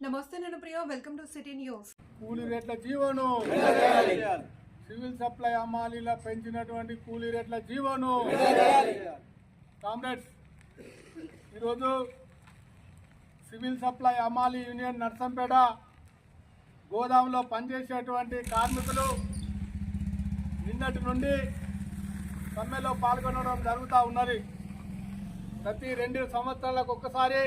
నమస్తే నేను Priya welcome to city news కూలీ రేట్ల జీవోను. సివిల్ సప్లై అమ్మాలి పెంచినటువంటి కూలీ రేట్ల జీవోను. కామ్రేడ్స్ ఈరోజు సివిల్ సప్లై అమ్మాలి యూనియన్ నర్సంపేట గోదాంలో పనిచేసేటువంటి కార్మికులు నిన్నటి నుండి సమ్మెలో పాల్గొనడం జరుగుతూ ఉన్నది. ప్రతి రెండు సంవత్సరాలకు ఒక్కసారి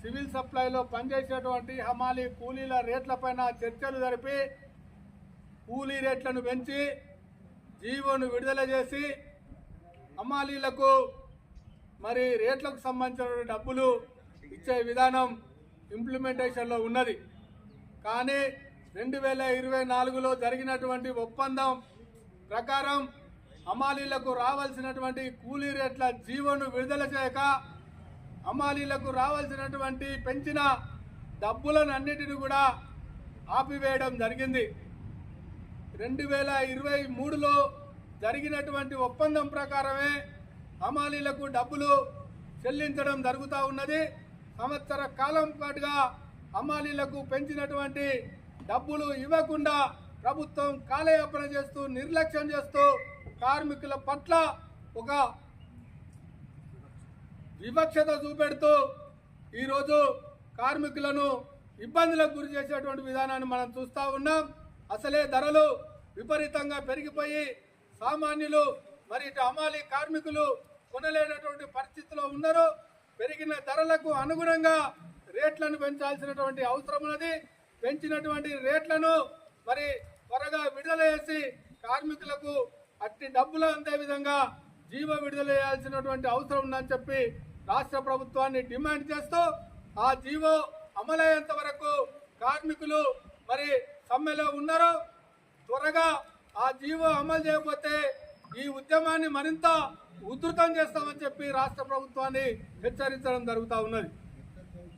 సివిల్ సప్లైలో పనిచేసేటువంటి హమాలి కూలీల రేట్లపైన చర్చలు జరిపి కూలీ రేట్లను పెంచి జీవోను విడుదల చేసి హమాలీలకు మరి రేట్లకు సంబంధించిన డబ్బులు ఇచ్చే విధానం ఇంప్లిమెంటేషన్లో ఉన్నది. కానీ రెండు వేల ఇరవై నాలుగులో జరిగినటువంటి ఒప్పందం ప్రకారం హమాలీలకు రావాల్సినటువంటి కూలీ రేట్ల జీవోను విడుదల చేయక హమాలీలకు రావాల్సినటువంటి పెంచిన డబ్బులను అన్నిటిని కూడా ఆపివేయడం జరిగింది. రెండు వేల ఇరవై మూడులో జరిగినటువంటి ఒప్పందం ప్రకారమే హమాలీలకు డబ్బులు చెల్లించడం జరుగుతూ ఉన్నది. సంవత్సర కాలం పాటుగా హమాలీలకు పెంచినటువంటి డబ్బులు ఇవ్వకుండా ప్రభుత్వం కాలయాపన చేస్తూ నిర్లక్ష్యం చేస్తూ కార్మికుల పట్ల ఒక వివక్షత చూపెడుతూ ఈరోజు కార్మికులను ఇబ్బందులకు గురి చేసేటువంటి విధానాన్ని మనం చూస్తూ ఉన్నాం. అసలే ధరలు విపరీతంగా పెరిగిపోయి సామాన్యులు మరి ఇటు అమాలి కార్మికులు కొనలేనటువంటి పరిస్థితిలో ఉన్నారు. పెరిగిన ధరలకు అనుగుణంగా రేట్లను పెంచాల్సినటువంటి అవసరం ఉన్నది. పెంచినటువంటి రేట్లను మరి త్వరగా విడుదల చేసి కార్మికులకు అట్టి డబ్బులు అందే విధంగా జీవ విడుదల చేయాల్సినటువంటి అవసరం ఉందని చెప్పి రాష్ట్ర ప్రభుత్వాన్ని డిమాండ్ చేస్తూ ఆ జీవో అమలయ్యేంత వరకు కార్మికులు మరి సమ్మెలో ఉన్నారు త్వరగా ఆ జీవో అమలు చేయకపోతే ఈ ఉద్యమాన్ని మరింత ఉధృతం చేస్తామని చెప్పి రాష్ట్ర ప్రభుత్వాన్ని హెచ్చరించడం జరుగుతూ ఉన్నది.